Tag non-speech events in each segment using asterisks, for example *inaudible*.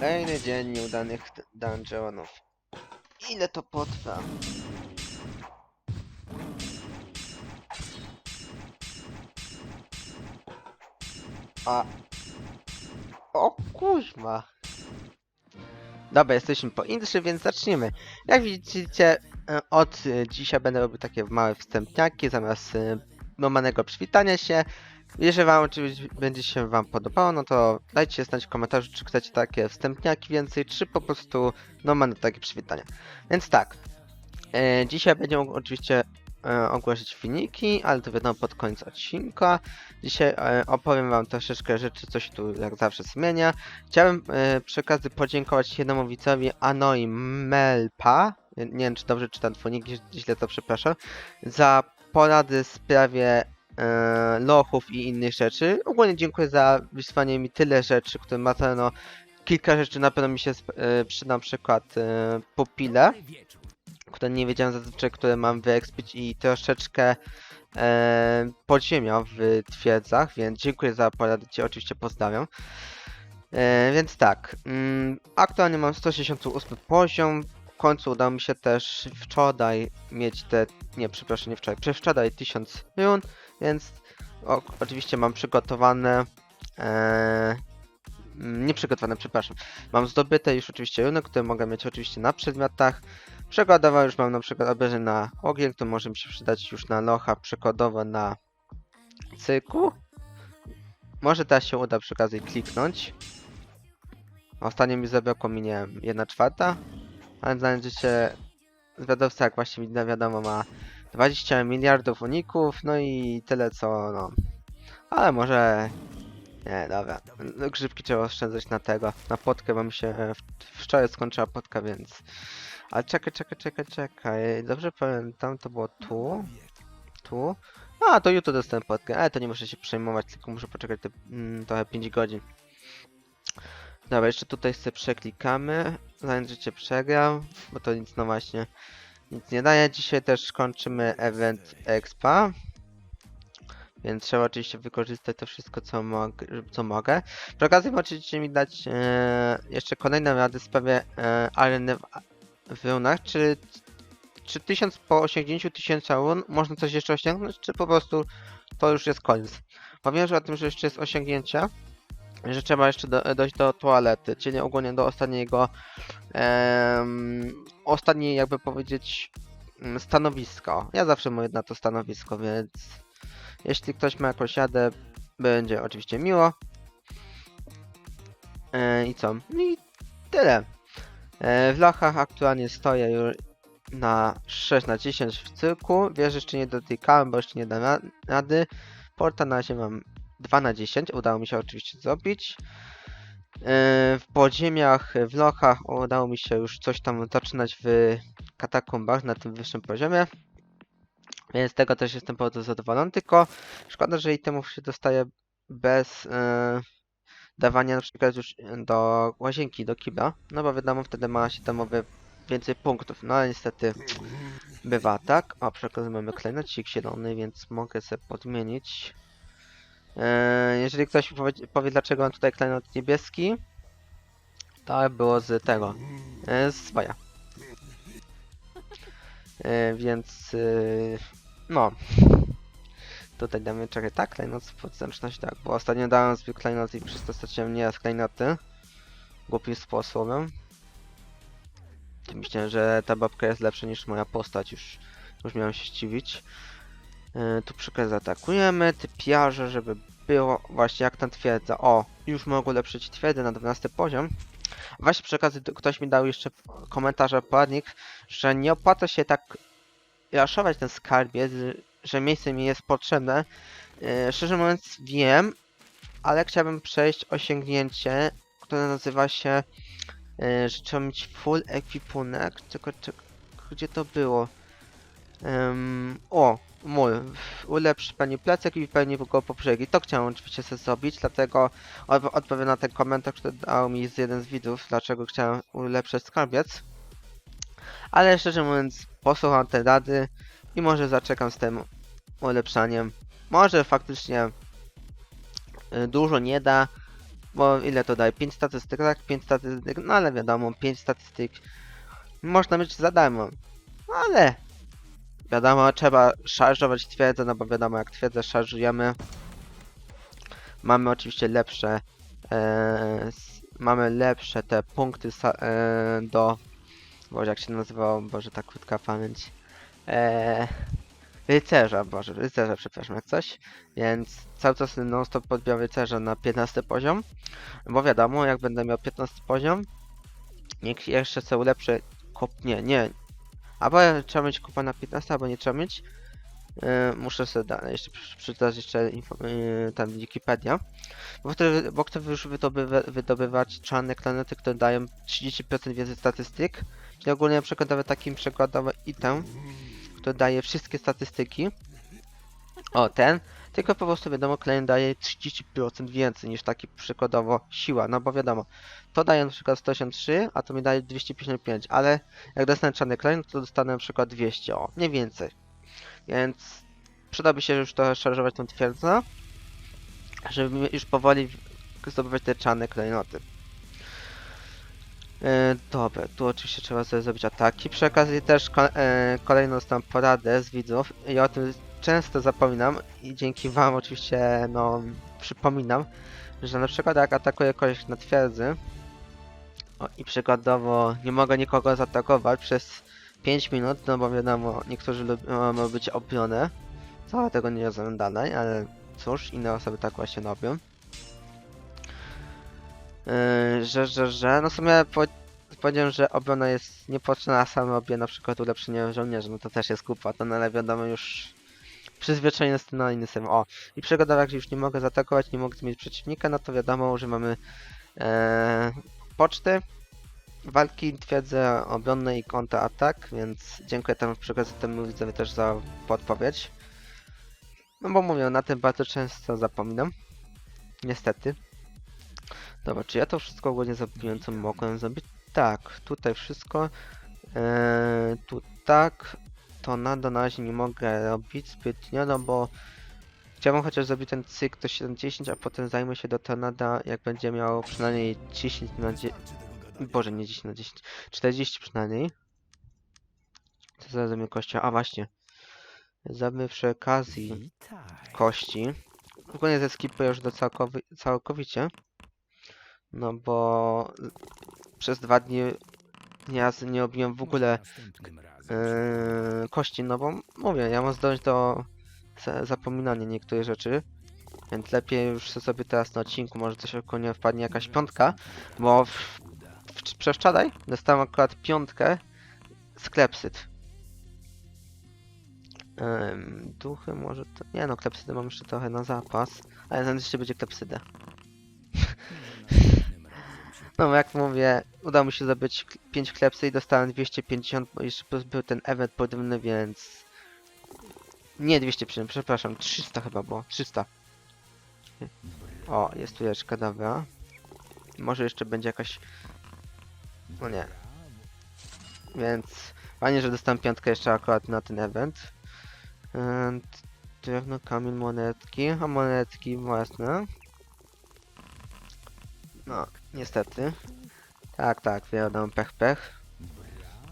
Kolejny dzień nieudanych dungeonów. Ile to potrwa? A... O kuźma. Dobra, jesteśmy po intrze, więc zaczniemy. Jak widzicie, e, od e, dzisiaj będę robił takie małe wstępniaki zamiast e, normalnego przywitania się. Jeżeli wam oczywiście będzie się wam podobało, no to dajcie znać w komentarzu, czy chcecie takie wstępniaki więcej, czy po prostu normalne takie przywitania. Więc tak, e, dzisiaj będziemy oczywiście e, ogłosić filmiki, ale to wiadomo pod koniec odcinka. Dzisiaj e, opowiem wam troszeczkę rzeczy, co się tu jak zawsze zmienia. Chciałem e, przy okazji podziękować jednemu widzowi Anoi Melpa, nie wiem czy dobrze czytam twój nick, źle- to przepraszam, za porady w sprawie lochów i innych rzeczy. Ogólnie dziękuję za wysłanie mi tyle rzeczy, które na pewno kilka rzeczy na pewno mi się e, przyda, na przykład e, pupile, które nie wiedziałem zazwyczaj, które mam wyekspić i troszeczkę e, podziemia w twierdzach, więc dziękuję za porady, cię oczywiście pozdrawiam. E, więc tak, mm, aktualnie mam 168 poziom, w końcu udało mi się też wczoraj mieć te, nie przepraszam, nie wczoraj, przedwczoraj 1000 run, więc o, oczywiście mam przygotowane, e, mm, nie przygotowane, przepraszam, mam zdobyte już oczywiście runy, które mogę mieć oczywiście na przedmiotach, przykładowo już mam na przykład obieży na ogień, to może mi się przydać już na locha, przykładowo na cyku, może teraz się uda przy okazji kliknąć. Ostatnio mi zabrakło mi, nie wiem, 1 czwarta. Ale znajdziecie zwiadowca, jak właśnie wi- wiadomo, ma 20 miliardów uników, no i tyle co, no. Ale może... Nie, dobra. Grzybki trzeba oszczędzać na tego, na potkę, bo mi się e, wczoraj skończyła potka, więc... Ale czekaj, czekaj, czekaj, czekaj. Dobrze pamiętam, to było tu. Tu. A, to jutro dostałem potkę, ale to nie muszę się przejmować, tylko muszę poczekać te, mm, trochę 5 godzin. Dobra, jeszcze tutaj sobie przeklikamy, zanim życie przegrał, bo to nic no właśnie nic nie daje. Dzisiaj też kończymy event expa, więc trzeba oczywiście wykorzystać to wszystko co, mog co mogę. Przy okazji mi dać e, jeszcze kolejne rady w sprawie e, areny w, w runach, czy czy 1000 po osiągnięciu 1000 run można coś jeszcze osiągnąć, czy po prostu to już jest koniec. Powiem, że o tym, że jeszcze jest osiągnięcie, że trzeba jeszcze do, dojść do toalety, czyli ogólnie do ostatniego, em, ostatniej jakby powiedzieć mm, stanowisko. Ja zawsze mówię na to stanowisko, więc jeśli ktoś ma jakąś jadę, będzie oczywiście miło. E, I co? I tyle. E, w lochach aktualnie stoję już na 6 na 10 w cyrku. Wiesz, jeszcze nie dotykałem, bo jeszcze nie dam ra- rady. Porta na razie mam 2 na 10. Udało mi się oczywiście zrobić. Yy, W podziemiach, w lochach udało mi się już coś tam zaczynać w katakumbach na tym wyższym poziomie. Więc z tego też jestem bardzo zadowolony, tylko szkoda, że itemów się dostaje bez yy, dawania na przykład już do łazienki, do kibla. No bo wiadomo, wtedy ma się damowe więcej punktów. No ale niestety bywa tak. O, mamy klejnocik zielony, więc mogę sobie podmienić. Eee, jeżeli ktoś powie, powie dlaczego mam tutaj klejnot niebieski, to było z tego, e, z swoja. E, więc, e, no. Tutaj damy, czekaj, tak, klejnot z tak, bo ostatnio dałem zbyt klejnot i przez to straciłem nieraz klejnoty. Głupim sposobem. Że ta babka jest lepsza niż moja postać, już, już miałem się zdziwić. Yy, tu przy okazji zaatakujemy, typiarze, żeby było właśnie jak tam twierdza. O, już mogę ulepszyć twierdzę na 12 poziom. Właśnie przy okazji ktoś mi dał jeszcze komentarz, poradnik, że nie opłaca się tak raszować ten skarbiec, że miejsce mi jest potrzebne. Yy, szczerze mówiąc wiem, ale chciałbym przejść osiągnięcie, które nazywa się e, że trzeba mieć full ekwipunek, tylko gdzie to było? Em, o, mój, ulepsz pani plecak i pewnie go poprzegi. To chciałem oczywiście sobie zrobić, dlatego od, odpowiem na ten komentarz, który dał mi z jeden z widzów, dlaczego chciałem ulepszać skarbiec. Ale szczerze mówiąc, posłucham te rady i może zaczekam z tym ulepszaniem. Może faktycznie y, dużo nie da, Bo ile to daje? 5 statystyk, tak? 5 statystyk, no ale wiadomo, 5 statystyk można mieć za darmo. Ale wiadomo, trzeba szarżować twierdzę, no bo wiadomo, jak twierdzę szarżujemy, mamy oczywiście lepsze e, mamy lepsze te punkty e, do Boże, jak się nazywało, Boże, ta krótka pamięć. E, rycerza, Boże, rycerza, przepraszam, jak coś. Więc cały czas non stop podbijam rycerza na 15 poziom. Bo wiadomo, jak będę miał 15 poziom niech jeszcze sobie ulepszę kop, nie, nie albo trzeba mieć kopa na 15, albo nie trzeba mieć Yy, muszę sobie dalej jeszcze przeczytać jeszcze info, yy, tam Wikipedia. Bo chcę, bo chcę już wydobywa, wydobywać czarne planety, które dają 30% więcej statystyk. Czyli ogólnie na przykład nawet takim przykładowy item, który daje wszystkie statystyki. O, ten. Tylko po prostu wiadomo, klient daje 30% więcej niż taki przykładowo siła. No bo wiadomo, to daje na przykład 183, a to mi daje 255, ale jak dostanę czarny klient, to dostanę na przykład 200, o, nie więcej. Więc przydałby się już to szarżować tą twierdzę, żeby już powoli zdobywać te czarne klejnoty. E, dobra, tu oczywiście trzeba sobie zrobić ataki. Przy okazji też ko e, kolejną poradę z widzów i o tym często zapominam i dzięki wam oczywiście no przypominam, że na przykład jak atakuję kogoś na twierdzy o, i przykładowo nie mogę nikogo zaatakować przez 5 minut, no bo wiadomo, niektórzy lubią być obronę. Całe tego nie rozumiem dalej, ale cóż, inne osoby tak właśnie robią. Yy, że, że, że, no w sumie po, powiedziałem, że obrona jest niepotrzebna, a sam robię na przykład ulepszenie żołnierzy, no to też jest głupota, no ale wiadomo już przyzwyczajenie jest na inny system. O, i przygoda, jak już nie mogę zaatakować, nie mogę zmienić przeciwnika, no to wiadomo, że mamy e, poczty, walki, twierdzę obronne i kontratak, więc dziękuję temu przy okazji temu widzowi też za podpowiedź. No bo mówię, na tym bardzo często zapominam. Niestety. Dobra, czy ja to wszystko ogólnie zrobiłem, co mogłem zrobić? Tak, tutaj wszystko. Eee, tu tak. To na, na razie nie mogę robić zbytnio, no bo chciałbym chociaż zrobić ten cykl do 70, a potem zajmę się do Tornada, jak będzie miał przynajmniej 10 na 10. Boże, nie 10 na 10. 40 przynajmniej. Co za zrobimy kościa? A właśnie. Zrobimy przy okazji kości. Ogólnie ze skipuję już do całkowi całkowicie. No bo przez dwa dni razy nie obiłem w ogóle yy, kości, no bo mówię, ja mam zdolność do za zapominania niektórych rzeczy. Więc lepiej już sobie teraz na odcinku, może coś około nie wpadnie jakaś piątka, bo w, w, przedwczoraj dostałem akurat piątkę z klepsyd. Ym, duchy może to... Nie no, klepsydy mam jeszcze trochę na zapas, ale ten jeszcze będzie klepsyda. *laughs* No jak mówię, udało mi się zdobyć 5 klepsy i dostałem 250, bo jeszcze był ten event podobny, więc... Nie 250, przepraszam, 300 chyba było, 300. O, jest tu jeszcze dobra. Może jeszcze będzie jakaś... No nie. Więc fajnie, że dostałem piątkę jeszcze akurat na ten event. Eee, Drewno, kamień, monetki, a monetki własne. No, niestety. Tak, tak, wiadomo, pech, pech.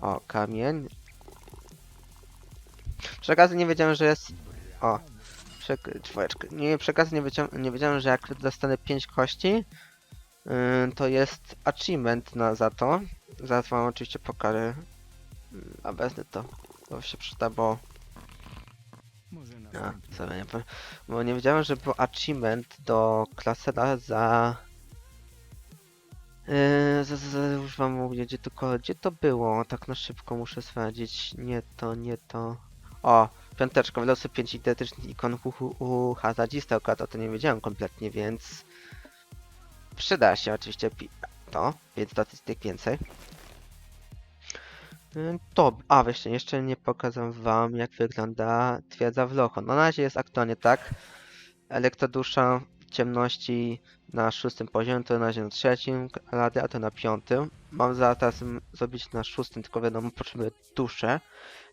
O, kamień. Przy okazji nie wiedziałem, że jest... O, przek... czwóreczkę. Nie, przy okazji nie wiedziałem, nie wiedziałem, że jak dostanę 5 kości, yy, to jest achievement na, za to. Zaraz wam oczywiście pokażę. Yy, A wezmę to. To się przyda, bo... A, sobie nie powiem. Bo nie wiedziałem, że był achievement do klasera za... Za, za, za, już wam mówię, gdzie to, gdzie to było? Tak na szybko muszę sprawdzić. Nie to, nie to. O, piąteczka, w losy 5 identycznych ikon u, u, u hazardzista, akurat o to nie wiedziałem kompletnie, więc... Przyda się oczywiście to, więc statystyk więcej. Yy, To, a właśnie, jeszcze nie pokazam wam jak wygląda twierdza w locho. No na razie jest aktualnie tak. Elektrodusza ciemności na szóstym poziomie, to na razie na trzecim, rady, a to na piątym. Mam za teraz m- zrobić na szóstym, tylko wiadomo, potrzebuję duszę.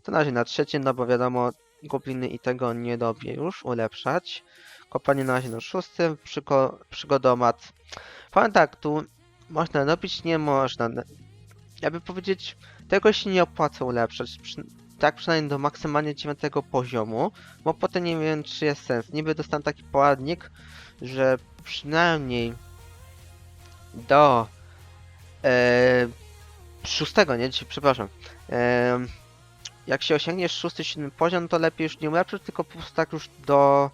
To na razie na trzecim, no bo wiadomo, gobliny i tego nie robię już, ulepszać. kopanie na razie na szóstym, przygo przygodomat. Powiem tak, tu można robić, nie można. Jakby powiedzieć, tego się nie opłaca ulepszać. Przy, tak przynajmniej do maksymalnie dziewiątego poziomu, bo potem nie wiem czy jest sens. Niby dostałem taki poradnik, że przynajmniej do e, szóstego, nie? Dzisiaj, przepraszam. E, jak się osiągniesz szósty, siódmy poziom, to lepiej już nie ulepszyć, tylko po prostu tak już do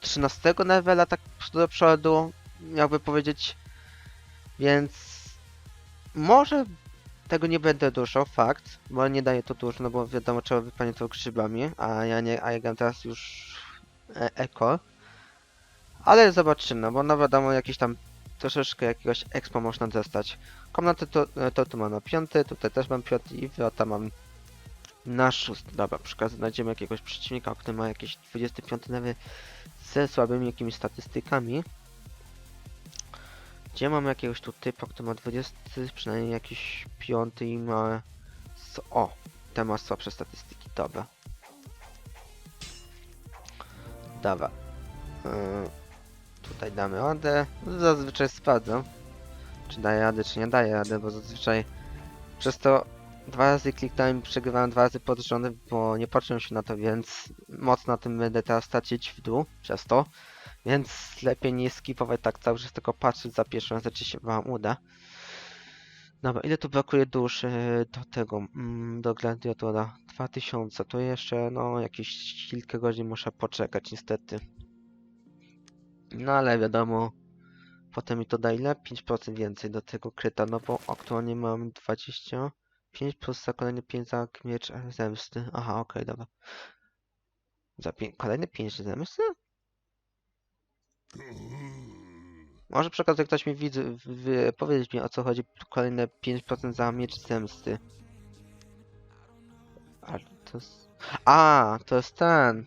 13 levela, tak do przodu, jakby powiedzieć. Więc może tego nie będę dużo, fakt, bo nie daje to dużo, no bo wiadomo, trzeba wypełnić to grzybami, a ja nie, a ja gram teraz już e eko. Ale zobaczymy, bo no wiadomo, jakieś tam troszeczkę jakiegoś expo można dostać. Komnaty to, to tu mam na piąty, tutaj też mam piąty i wrota mam na szósty. Dobra, przy znajdziemy jakiegoś przeciwnika, który ma jakieś 25 level ze słabymi jakimiś statystykami. Gdzie mamy jakiegoś tu typa, który ma 20, przynajmniej jakiś piąty i ma... O! Ten ma słabsze statystyki, dobra. Dobra. Yy, tutaj damy radę. Zazwyczaj sprawdzam, czy daje radę, czy nie daje radę, bo zazwyczaj przez to dwa razy kliknąłem i przegrywałem dwa razy pod rząd, bo nie patrzyłem się na to, więc mocno na tym będę teraz stracić w dół przez to. Więc lepiej nie skipować tak cały czas, tylko patrzeć za pierwszym razem, czy się wam uda. Dobra, ile tu brakuje dusz do tego, mm, do gladiatora? 2000, to jeszcze, no, jakieś kilka godzin muszę poczekać, niestety. No, ale wiadomo, potem mi to da ile? 5% więcej do tego kryta, no bo aktualnie mam 25 plus za kolejne 5 za miecz zemsty. Aha, okej, dobra. Za kolejne 5 zemsty? Może przy okazji ktoś mi widzi, w, powiedzieć mi o co chodzi kolejne 5% za miecz zemsty. A to jest... A, to jest ten.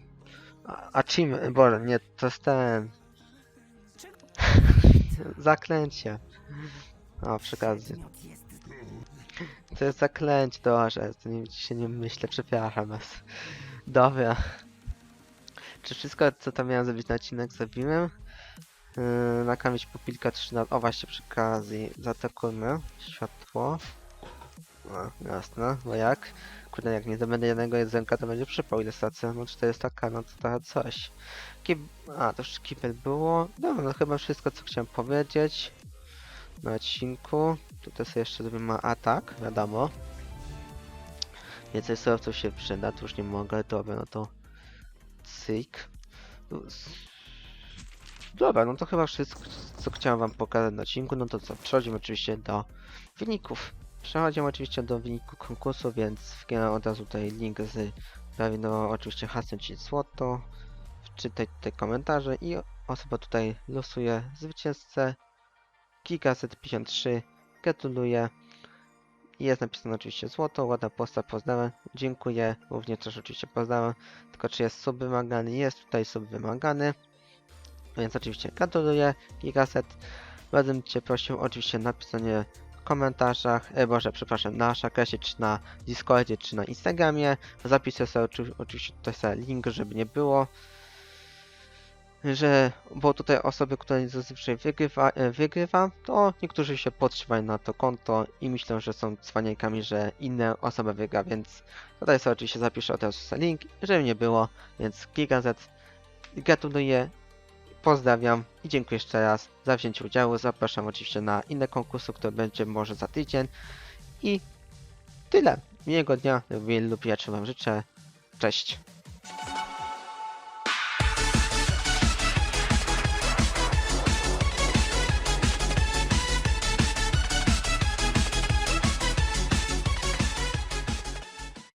Achievement, boże, nie, to jest ten. Zaklęcie. O, przy okazji. To jest zaklęcie, dobrze, to nie, się nie myślę, przepraszam was. Dobra. Czy wszystko, co tam miałem zrobić na odcinek, zrobiłem? Yy, nakarmić pupilka 3 na... O właśnie, przy okazji, zaatakujmy. Światło. O, jasne, bo jak? Kurde, jak nie zdobędę jednego jedzonka, to będzie przypał ile stracę. No 400k, no to trochę coś. Kib... A, to już kibel było. Dobra, no chyba wszystko, co chciałem powiedzieć. Na odcinku. Tutaj sobie jeszcze zrobimy atak, wiadomo. Więcej surowców się przyda, tu już nie mogę. Dobra, no to... Cyk. Dobra, no to chyba wszystko, co chciałem wam pokazać na odcinku. No to co, przechodzimy oczywiście do wyników. Przechodzimy oczywiście do wyniku konkursu, więc wkładam od razu tutaj link z prawie no oczywiście hasłem ci złoto. Wczytaj tutaj komentarze i osoba tutaj losuje zwycięzcę. Gigaset 53 gratuluję. Jest napisane oczywiście złoto, ładna posta, pozdrawiam, dziękuję, również też oczywiście pozdrawiam, tylko czy jest sub wymagany, jest tutaj sub wymagany, więc oczywiście gratuluję, Gigaset, bym Cię prosił oczywiście napisanie komentarzach, e, Boże, przepraszam, na Shakresie, czy na Discordzie, czy na Instagramie, zapisuję sobie oczy, oczywiście tutaj sobie link, żeby nie było, że, bo tutaj osoby, które zazwyczaj wygrywa, e, wygrywa, to niektórzy się podszywają na to konto i myślą, że są cwaniakami, że inne osoby wygra, więc tutaj sobie oczywiście zapiszę od razu link, żeby nie było, więc Gigazet gratuluję, pozdrawiam i dziękuję jeszcze raz za wzięcie udziału, zapraszam oczywiście na inne konkursy, które będzie może za tydzień. I tyle, miłego dnia wielu lub ja wam życzę, cześć.